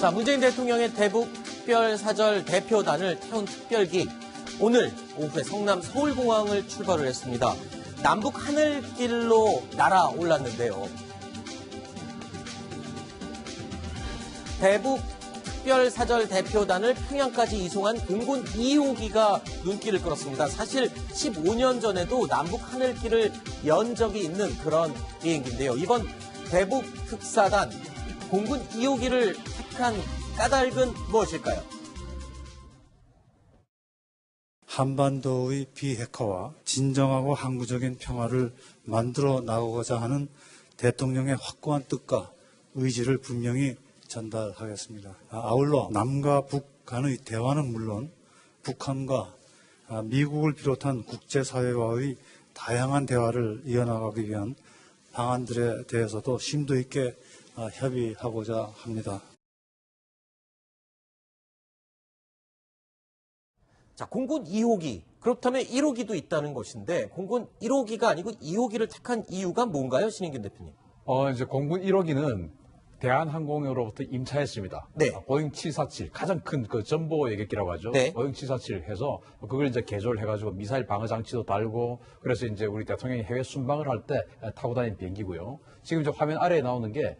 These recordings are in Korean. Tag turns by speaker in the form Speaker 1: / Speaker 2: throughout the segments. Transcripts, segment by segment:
Speaker 1: 자, 문재인 대통령의 대북 특별사절 대표단을 태운 특별기. 오늘 오후에 성남 서울공항을 출발을 했습니다. 남북 하늘길로 날아올랐는데요. 대북 특별사절 대표단을 평양까지 이송한 공군 2호기가 눈길을 끌었습니다. 사실 15년 전에도 남북 하늘길을 연 적이 있는 그런 비행기인데요. 이번 대북 특사단 공군 2호기를 택한 까닭은 무엇일까요?
Speaker 2: 한반도의 비핵화와 진정하고 항구적인 평화를 만들어 나가고자 하는 대통령의 확고한 뜻과 의지를 분명히 전달하겠습니다. 아, 아울러 남과 북 간의 대화는 물론 북한과 아, 미국을 비롯한 국제사회와의 다양한 대화를 이어나가기 위한 방안들에 대해서도 심도 있게 아, 협의하고자 합니다.
Speaker 1: 자, 공군 2호기. 그렇다면 1호기도 있다는 것인데 공군 1호기가 아니고 2호기를 택한 이유가 뭔가요, 신인균 대표님?
Speaker 3: 어, 이제 공군 1호기는 대한항공으로부터 임차했습니다.
Speaker 1: 네.
Speaker 3: 아, 보잉 747 가장 큰 그 전보 예객기라고 하죠.
Speaker 1: 네.
Speaker 3: 보잉 747 해서 그걸 이제 개조를 해가지고 미사일 방어 장치도 달고 그래서 이제 우리 대통령이 해외 순방을 할 때 타고 다니는 비행기고요. 지금 이제 화면 아래에 나오는 게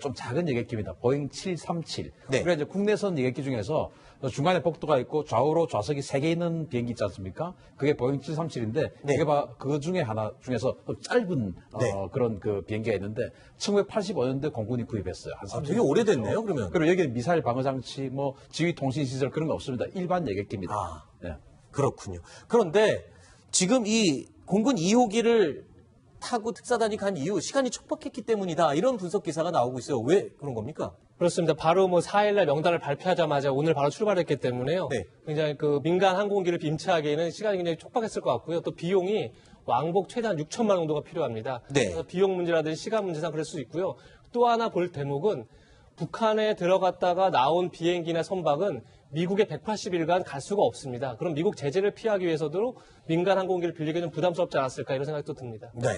Speaker 3: 좀 작은 예객기입니다. 보잉 737.
Speaker 1: 네.
Speaker 3: 그래 이제 국내선 예객기 중에서 중간에 복도가 있고 좌우로 좌석이 세 개 있는 비행기 있지 않습니까? 그게 보잉 737인데
Speaker 1: 네.
Speaker 3: 그게 바, 그 중에 하나 중에서 또 짧은
Speaker 1: 네.
Speaker 3: 어, 그런 그 비행기가 있는데 1985년도에 공군이 구입했어요. 한
Speaker 1: 아,
Speaker 3: 30
Speaker 1: 되게 오래됐네요, 그러면.
Speaker 3: 그리고 여기는 미사일 방어 장치, 뭐 지휘 통신 시설 그런 거 없습니다. 일반 예객기입니다.
Speaker 1: 아.
Speaker 3: 네.
Speaker 1: 그렇군요. 그런데 지금 이 공군 2호기를 타고 특사단이 간 이유 시간이 촉박했기 때문이다. 이런 분석 기사가 나오고 있어요. 왜 그런 겁니까?
Speaker 4: 그렇습니다. 바로 뭐 4일날 명단을 발표하자마자 오늘 바로 출발했기 때문에요.
Speaker 1: 네.
Speaker 4: 굉장히 그 민간 항공기를 임차하기에는 시간이 굉장히 촉박했을 것 같고요. 또 비용이 왕복 최대한 6천만 원 정도가 필요합니다.
Speaker 1: 네.
Speaker 4: 그래서 비용 문제라든지 시간 문제상 그럴 수 있고요. 또 하나 볼 대목은 북한에 들어갔다가 나온 비행기나 선박은 미국에 180일간 갈 수가 없습니다. 그럼 미국 제재를 피하기 위해서도 민간 항공기를 빌리기 좀 부담스럽지 않았을까 이런 생각도 듭니다.
Speaker 1: 네.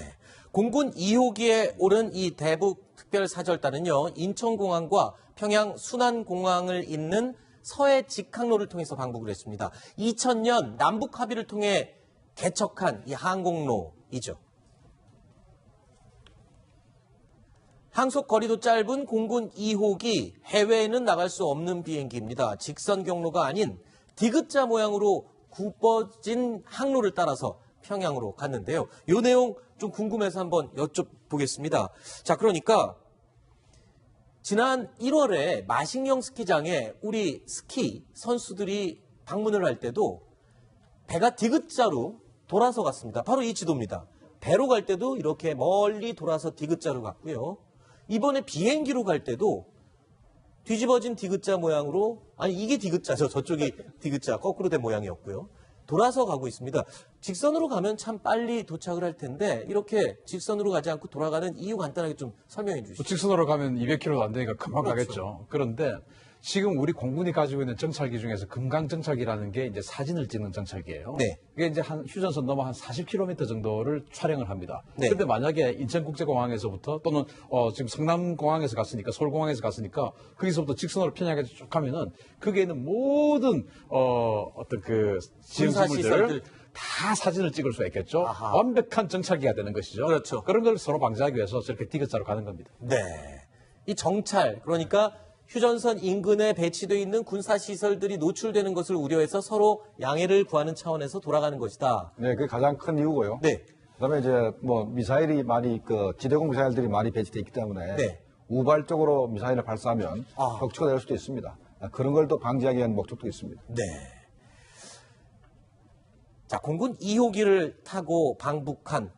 Speaker 1: 공군 2호기에 오른 이 대북 특별사절단은요, 인천공항과 평양 순안공항을 잇는 서해 직항로를 통해서 방북을 했습니다. 2000년 남북 합의를 통해 개척한 이 항공로이죠. 항속 거리도 짧은 공군 2호기 해외에는 나갈 수 없는 비행기입니다. 직선 경로가 아닌 디귿자 모양으로 굽어진 항로를 따라서 평양으로 갔는데요. 이 내용 좀 궁금해서 한번 여쭤보겠습니다. 자, 그러니까 지난 1월에 마식령 스키장에 우리 스키 선수들이 방문을 할 때도 배가 디귿자로 돌아서 갔습니다. 바로 이 지도입니다. 배로 갈 때도 이렇게 멀리 돌아서 디귿자로 갔고요. 이번에 비행기로 갈 때도 뒤집어진 디귿자 모양으로 아니 이게 디귿자죠. 저쪽이 디귿자 거꾸로 된 모양이었고요. 돌아서 가고 있습니다. 직선으로 가면 참 빨리 도착을 할 텐데 이렇게 직선으로 가지 않고 돌아가는 이유 간단하게 좀 설명해
Speaker 3: 뭐
Speaker 1: 주시죠.
Speaker 3: 직선으로 가면 200km도 안 되니까 금방
Speaker 1: 그렇죠.
Speaker 3: 가겠죠. 그런데 지금 우리 공군이 가지고 있는 정찰기 중에서 금강 정찰기라는 게 이제 사진을 찍는 정찰기예요.
Speaker 1: 네.
Speaker 3: 이게 이제 한 휴전선 넘어 한 40km 정도를 촬영을 합니다.
Speaker 1: 네.
Speaker 3: 그런데 만약에 인천국제공항에서부터 또는 어, 지금 성남공항에서 갔으니까 서울공항에서 갔으니까 거기서부터 직선으로 편하게 쭉 하면은 거기에 있는 모든 어, 어떤 그
Speaker 1: 군사시설들.
Speaker 3: 다 사진을 찍을 수가 있겠죠.
Speaker 1: 아하.
Speaker 3: 완벽한 정찰기가 되는 것이죠.
Speaker 1: 그렇죠.
Speaker 3: 그런 걸 서로 방지하기 위해서 저렇게 디귿자로 가는 겁니다.
Speaker 1: 네. 이 정찰, 그러니까 휴전선 인근에 배치되어 있는 군사시설들이 노출되는 것을 우려해서 서로 양해를 구하는 차원에서 돌아가는 것이다.
Speaker 5: 네, 그게 가장 큰 이유고요.
Speaker 1: 네.
Speaker 5: 그다음에 이제 뭐 미사일이 많이 그 지대공 미사일들이 많이 배치돼 있기 때문에
Speaker 1: 네.
Speaker 5: 우발적으로 미사일을 발사하면
Speaker 1: 아.
Speaker 5: 격추가 될 수도 있습니다. 아, 그런 걸 또 방지하기 위한 목적도 있습니다.
Speaker 1: 네. 자, 공군 2호기를 타고 방북한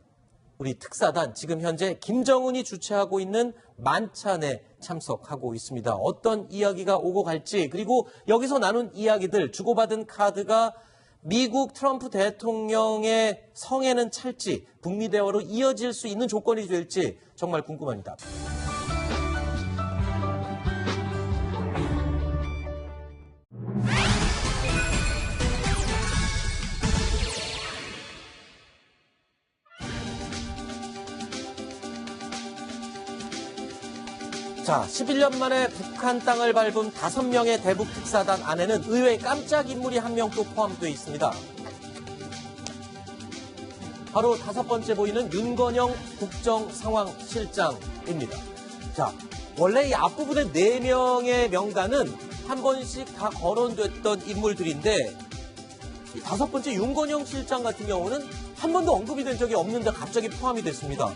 Speaker 1: 우리 특사단 지금 현재 김정은이 주최하고 있는 만찬에 참석하고 있습니다. 어떤 이야기가 오고 갈지 그리고 여기서 나눈 이야기들 주고받은 카드가 미국 트럼프 대통령의 성에는 찰지 북미 대화로 이어질 수 있는 조건이 될지 정말 궁금합니다. 자, 11년 만에 북한 땅을 밟은 5명의 대북 특사단 안에는 의외의 깜짝 인물이 한 명 또 포함되어 있습니다. 바로 다섯 번째 보이는 윤건영 국정상황실장입니다. 자, 원래 이 앞부분의 네 명의 명단은 한 번씩 다 거론됐던 인물들인데 이 다섯 번째 윤건영 실장 같은 경우는 한 번도 언급이 된 적이 없는데 갑자기 포함이 됐습니다.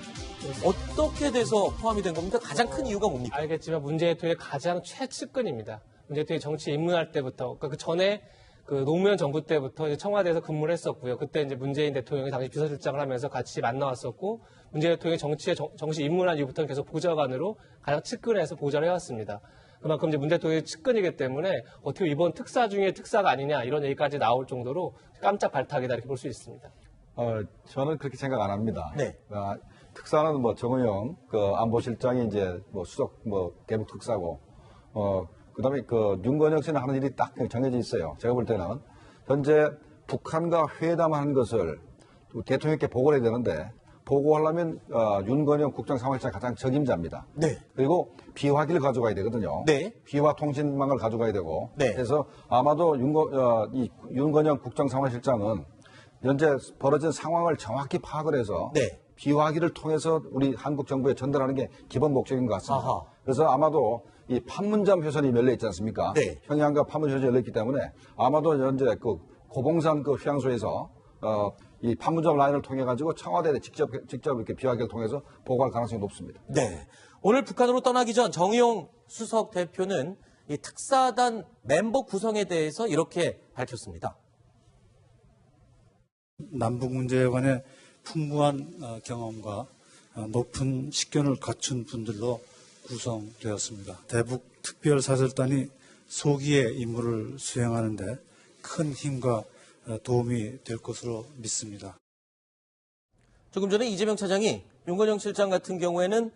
Speaker 1: 어떻게 돼서 포함이 된 겁니까? 가장 큰 이유가 뭡니까?
Speaker 4: 알겠지만 문재인 대통령의 가장 최측근입니다. 문재인 대통령이 정치에 입문할 때부터, 그러니까 그 전에 그 노무현 정부 때부터 이제 청와대에서 근무를 했었고요. 그때 이제 문재인 대통령이 당시 비서실장을 하면서 같이 만나왔었고, 문재인 대통령이 정치에 정, 정치 입문한 이후부터는 계속 보좌관으로 가장 측근해서 보좌를 해왔습니다. 그만큼 이제 문 대통령의 측근이기 때문에 어떻게 이번 특사 중에 특사가 아니냐 이런 얘기까지 나올 정도로 깜짝 발탁이다 이렇게 볼 수 있습니다.
Speaker 5: 어, 저는 그렇게 생각 안 합니다.
Speaker 1: 네.
Speaker 5: 아, 특사는 뭐 정의용 그 안보실장이 이제 뭐 수석 뭐 대북 특사고 어 그다음에 그 윤건영 씨는 하는 일이 딱 정해져 있어요. 제가 볼 때는 현재 북한과 회담하는 것을 대통령께 보고를 해야 되는데 보고하려면 어, 윤건영 국정상황실장 가장 적임자입니다.
Speaker 1: 네.
Speaker 5: 그리고 비화기를 가져가야 되거든요.
Speaker 1: 네.
Speaker 5: 비화 통신망을 가져가야 되고.
Speaker 1: 네.
Speaker 5: 그래서 아마도 윤거, 어, 이 윤건영 국정상황실장은 현재 벌어진 상황을 정확히 파악을 해서
Speaker 1: 네.
Speaker 5: 비화기를 통해서 우리 한국 정부에 전달하는 게 기본 목적인 것 같습니다.
Speaker 1: 아하.
Speaker 5: 그래서 아마도 이 판문점 효선이 열려 있지 않습니까?
Speaker 1: 네.
Speaker 5: 평양과 판문점 효선이 열려 있기 때문에 아마도 현재 그 고봉산 그 휴양소에서 어, 이 판문점 라인을 통해 가지고 청와대에 직접 직접 이렇게 비화기를 통해서 보고할 가능성이 높습니다.
Speaker 1: 네. 오늘 북한으로 떠나기 전 정의용 수석 대표는 이 특사단 멤버 구성에 대해서 이렇게 밝혔습니다.
Speaker 2: 남북 문제에 관해 풍부한 어, 경험과 어, 높은 식견을 갖춘 분들로 구성되었습니다. 대북 특별사절단이 소기의 임무를 수행하는데 큰 힘과 어, 도움이 될 것으로 믿습니다.
Speaker 1: 조금 전에 이재명 차장이 윤건영 실장 같은 경우에는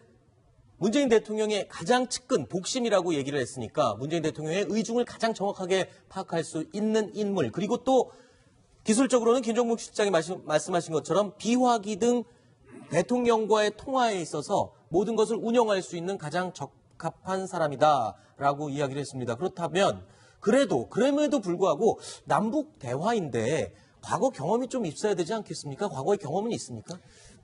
Speaker 1: 문재인 대통령의 가장 측근 복심이라고 얘기를 했으니까 문재인 대통령의 의중을 가장 정확하게 파악할 수 있는 인물 그리고 또 기술적으로는 김종국 실장이 말씀- 말씀하신 것처럼 비화기 등 대통령과의 통화에 있어서 모든 것을 운영할 수 있는 가장 적합한 사람이다라고 이야기를 했습니다. 그렇다면 그래도 그럼에도 불구하고 남북 대화인데 과거 경험이 좀 있어야 되지 않겠습니까? 과거의 경험은 있습니까?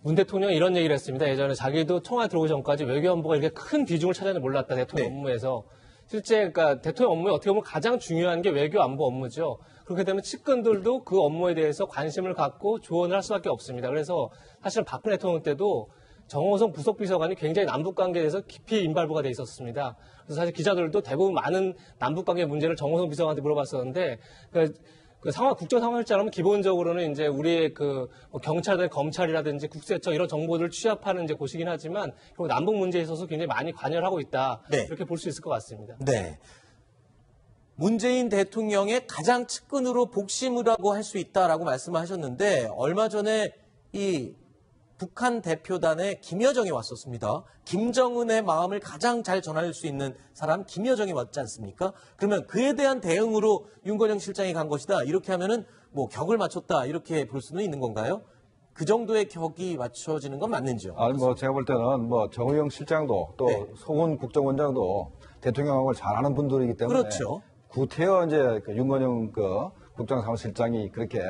Speaker 4: 문 대통령이 이런 얘기를 했습니다. 예전에 자기도 청와대 들어오기 전까지 외교안보가 이렇게 큰 비중을 차지하는 줄 몰랐다. 대통령
Speaker 1: 네.
Speaker 4: 업무에서. 실제 그러니까 대통령 업무에 어떻게 보면 가장 중요한 게 외교 안보 업무죠. 그렇게 되면 측근들도 그 업무에 대해서 관심을 갖고 조언을 할 수밖에 없습니다. 그래서 사실 박근혜 대통령 때도 정호성 부속비서관이 굉장히 남북 관계에 대해서 깊이 임발부가 돼 있었습니다. 그래서 사실 기자들도 대부분 많은 남북 관계 문제를 정호성 비서관한테 물어봤었는데 그, 그 상황 국정 상황실장하면 기본적으로는 이제 우리의 그뭐 경찰이나 검찰이라든지 국세청 이런 정보들을 취합하는 이제 곳이긴 하지만 결국 남북 문제에 있어서 굉장히 많이 관여를 하고 있다
Speaker 1: 네.
Speaker 4: 이렇게 볼 수 있을 것 같습니다.
Speaker 1: 네. 문재인 대통령의 가장 측근으로 복심이라고 할 수 있다라고 말씀하셨는데 얼마 전에 이 북한 대표단에 김여정이 왔었습니다. 김정은의 마음을 가장 잘 전할 수 있는 사람 김여정이 왔지 않습니까? 그러면 그에 대한 대응으로 윤건영 실장이 간 것이다. 이렇게 하면은 뭐 격을 맞췄다. 이렇게 볼 수는 있는 건가요? 그 정도의 격이 맞춰지는 건 맞는지요?
Speaker 5: 아니 뭐 제가 볼 때는 뭐 정의용 실장도 또
Speaker 1: 네.
Speaker 5: 송은 국정원장도 대통령을 잘하는 분들이기 때문에
Speaker 1: 그렇죠.
Speaker 5: 구태여 이제 그 윤건영 그 국정사무실장이 그렇게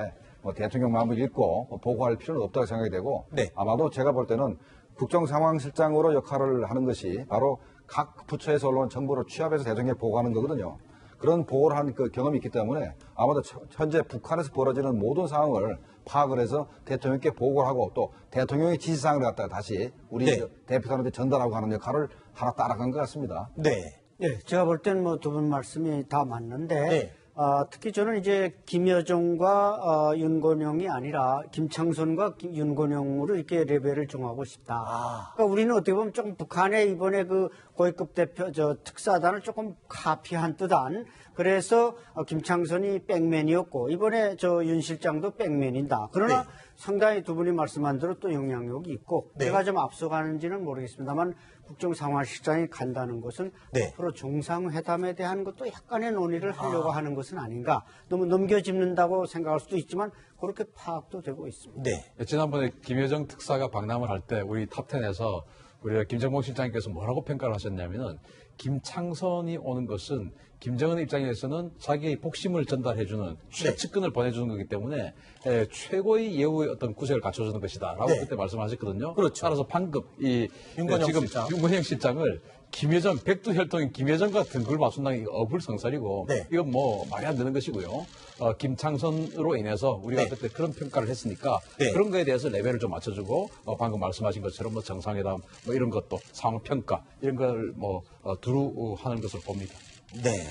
Speaker 5: 뭐 대통령 마음을 읽고 뭐 보고할 필요는 없다고 생각이 되고
Speaker 1: 네.
Speaker 5: 아마도 제가 볼 때는 국정상황실장으로 역할을 하는 것이 바로 각 부처에서 올라온 정보를 취합해서 대통령에 보고하는 거거든요. 그런 보고를 한 그 경험이 있기 때문에 아마도 처- 현재 북한에서 벌어지는 모든 상황을 파악을 해서 대통령께 보고를 하고 또 대통령의 지시사항을 갖다가 다시 우리
Speaker 1: 네.
Speaker 5: 대표단한테 전달하고 하는 역할을 하나 따라간 것 같습니다.
Speaker 1: 네.
Speaker 6: 예, 제가 볼 때는 뭐 두 분 말씀이 다 맞는데,
Speaker 1: 네.
Speaker 6: 아, 특히 저는 이제 김여정과 어, 윤건영이 아니라 김창선과 김- 윤건영으로 이렇게 레벨을 정하고 싶다.
Speaker 1: 아.
Speaker 6: 그러니까 우리는 어떻게 보면 조금 북한의 이번에 그 고위급 대표 저 특사단을 조금 카피한 듯한 그래서 어, 김창선이 백맨이었고 이번에 저 윤 실장도 백맨이다. 그러나
Speaker 1: 네.
Speaker 6: 상당히 두 분이 말씀한 대로 또 영향력이 있고
Speaker 1: 네.
Speaker 6: 내가 좀 앞서가는지는 모르겠습니다만 국정 상황 실장이 간다는 것은
Speaker 1: 네.
Speaker 6: 앞으로 정상회담에 대한 것도 약간의 논의를 하려고 하는 것은 아닌가 너무 넘겨짚는다고 생각할 수도 있지만 그렇게 파악도 되고 있습니다.
Speaker 1: 네.
Speaker 3: 지난번에 김여정 특사가 방남을 할 때 우리 탑텐에서 우리가 김정봉 실장님께서 뭐라고 평가를 하셨냐면은 김창선이 오는 것은 김정은 입장에서는 자기의 복심을 전달해주는 최측근을 보내주는 거기 때문에 에, 최고의 예우의 어떤 구색을 갖춰주는 것이다라고
Speaker 1: 네.
Speaker 3: 그때 말씀하셨거든요.
Speaker 1: 그렇죠.
Speaker 3: 따라서 방금 이
Speaker 1: 윤건영
Speaker 3: 지금
Speaker 1: 실장.
Speaker 3: 윤건영 실장을 김여정 백두혈통인 김여정 같은 글마순당이 어불성설이고
Speaker 1: 네.
Speaker 3: 이건 뭐 말이 안 되는 것이고요. 어, 김창선으로 인해서 우리가
Speaker 1: 네.
Speaker 3: 그때 그런 평가를 했으니까
Speaker 1: 네.
Speaker 3: 그런 거에 대해서 레벨을 좀 맞춰주고 어, 방금 말씀하신 것처럼 뭐 정상회담 뭐 이런 것도 상황 평가 이런 걸뭐 어, 두루 하는 것을 봅니다.
Speaker 1: 네.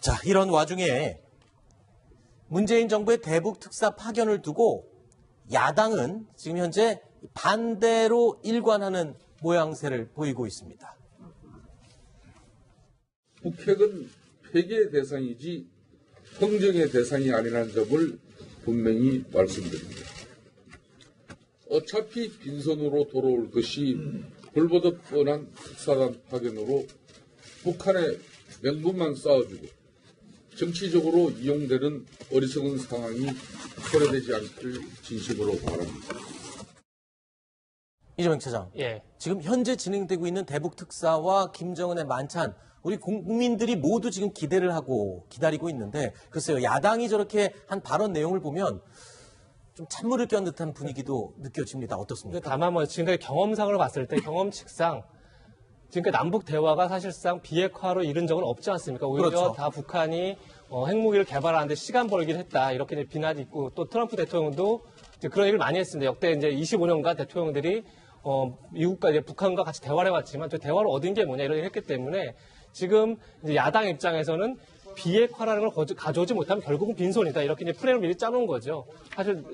Speaker 1: 자, 이런 와중에 문재인 정부의 대북 특사 파견을 두고 야당은 지금 현재 반대로 일관하는 모양새를 보이고 있습니다.
Speaker 7: 북핵은 폐기의 대상이지 평정의 대상이 아니라는 점을 분명히 말씀드립니다. 어차피 빈손으로 돌아올 것이 불보듯 뻔한 특사단 파견으로 북한의 명분만 쌓아주고 정치적으로 이용되는 어리석은 상황이 초래되지 않길 진심으로 바랍니다.
Speaker 1: 이재명 차장.
Speaker 4: 예.
Speaker 1: 지금 현재 진행되고 있는 대북 특사와 김정은의 만찬 우리 국민들이 모두 지금 기대를 하고 기다리고 있는데 글쎄요 야당이 저렇게 한 발언 내용을 보면 좀 찬물을 껴 듯한 분위기도 느껴집니다. 어떻습니까?
Speaker 4: 다만 뭐 지금까지 경험상으로 봤을 때 경험칙상 지금까지 남북 대화가 사실상 비핵화로 이른 적은 없지 않습니까? 오히려
Speaker 1: 그렇죠.
Speaker 4: 다 북한이 어, 핵무기를 개발하는데 시간 벌기를 했다 이렇게 이제 비난이 있고 또 트럼프 대통령도 그런 얘기를 많이 했습니다. 역대 이제 25년간 대통령들이 어, 미국과 이제 북한과 같이 대화를 해왔지만 저 대화를 얻은 게 뭐냐 이런 얘기를 했기 때문에 지금 이제 야당 입장에서는 비핵화라는 걸 거저- 가져오지 못하면 결국은 빈손이다. 이렇게 이제 프레임을 미리 짜놓은 거죠. 사실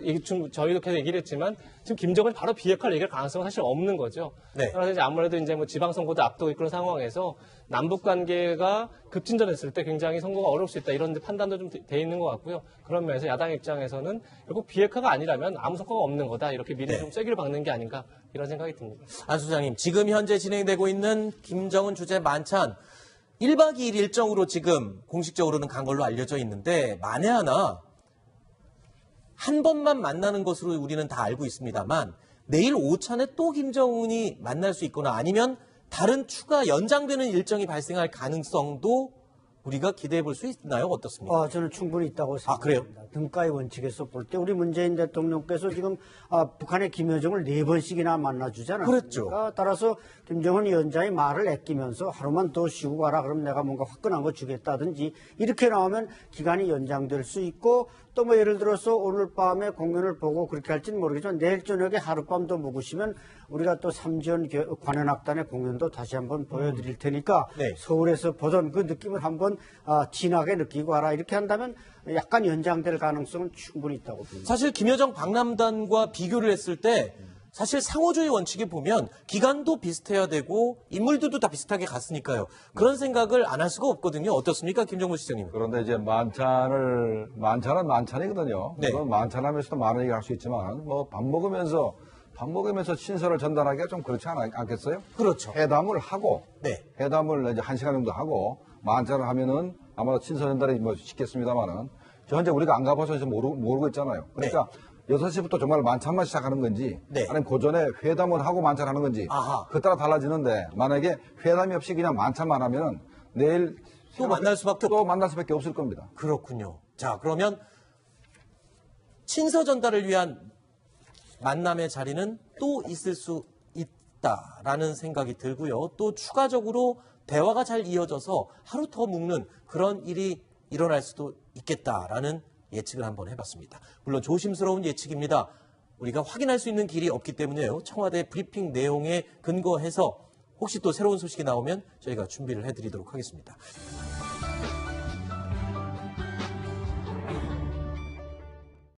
Speaker 4: 저희도 계속 얘기를 했지만 지금 김정은 바로 비핵화를 얘기할 가능성은 사실 없는 거죠.
Speaker 1: 네.
Speaker 4: 그래서 이제 아무래도 이제 뭐 지방선거도 앞두고 있고 그런 상황에서 남북 관계가 급진전했을 때 굉장히 선거가 어려울 수 있다 이런 판단도 좀 돼 있는 것 같고요. 그런 면에서 야당 입장에서는 결국 비핵화가 아니라면 아무 성과가 없는 거다 이렇게 미리
Speaker 1: 네.
Speaker 4: 좀 쐐기를 박는 게 아닌가 이런 생각이 듭니다.
Speaker 1: 안 소장님, 지금 현재 진행되고 있는 김정은 주재 만찬 1박 2일 일정으로 지금 공식적으로는 간 걸로 알려져 있는데 만에 하나 한 번만 만나는 것으로 우리는 다 알고 있습니다만 내일 오찬에 또 김정은이 만날 수 있거나 아니면 다른 추가 연장되는 일정이 발생할 가능성도 우리가 기대해 볼 수 있나요? 어떻습니까?
Speaker 6: 어, 저는 충분히 있다고
Speaker 1: 아?
Speaker 6: 생각합니다. 등가의 원칙에서 볼 때 우리 문재인 대통령께서 지금 아, 북한의 김여정을 네 번씩이나 만나주잖아요.
Speaker 1: 그랬죠.
Speaker 6: 그러니까 따라서 김정은 위원장이 말을 아끼면서 하루만 더 쉬고 가라 그럼 내가 뭔가 화끈한 거 주겠다든지 이렇게 나오면 기간이 연장될 수 있고 또 뭐 예를 들어서 오늘 밤에 공연을 보고 그렇게 할지는 모르겠지만 내일 저녁에 하룻밤 더 묵으시면 우리가 또 삼지연 교- 관현악단의 공연도 다시 한번 보여드릴 테니까
Speaker 1: 네.
Speaker 6: 서울에서 보던 그 느낌을 한번 아, 진하게 느끼고 하라 이렇게 한다면 약간 연장될 가능성은 충분히 있다고 봅니다.
Speaker 1: 사실 김여정 박람단과 비교를 했을 때 사실 상호주의 원칙에 보면 기간도 비슷해야 되고 인물들도 다 비슷하게 갔으니까요. 그런 생각을 안 할 수가 없거든요. 어떻습니까, 김정모 시장님?
Speaker 5: 그런데 이제 만찬을 만찬은 만찬이거든요.
Speaker 1: 네.
Speaker 5: 물론 만찬하면서도 많은 얘기 할수 있지만 뭐 밥 먹으면서 밥 먹으면서 신서를 전달하기가 좀 그렇지 않겠어요?
Speaker 1: 그렇죠.
Speaker 5: 회담을 하고
Speaker 1: 네.
Speaker 5: 회담을 이제 한 시간 정도 하고 만찬을 하면은 아마도 신서 전달이 뭐 쉽겠습니다만은 현재 우리가 안 가봐서 모르, 모르고 있잖아요. 그러니까 네. 6시부터 정말 만찬만 시작하는 건지
Speaker 1: 네.
Speaker 5: 아니면 그 전에 회담을 하고 만찬하는 건지
Speaker 1: 아하.
Speaker 5: 그 따라 달라지는데 만약에 회담이 없이 그냥 만찬만 하면 내일
Speaker 1: 또 만날 수밖에
Speaker 5: 또 없... 만날 수밖에 없을 겁니다.
Speaker 1: 그렇군요. 자 그러면 친서 전달을 위한 만남의 자리는 또 있을 수 있다라는 생각이 들고요. 또 추가적으로 대화가 잘 이어져서 하루 더 묵는 그런 일이 일어날 수도 있겠다라는 예측을 한번 해봤습니다. 물론 조심스러운 예측입니다. 우리가 확인할 수 있는 길이 없기 때문에요. 청와대 브리핑 내용에 근거해서 혹시 또 새로운 소식이 나오면 저희가 준비를 해드리도록 하겠습니다.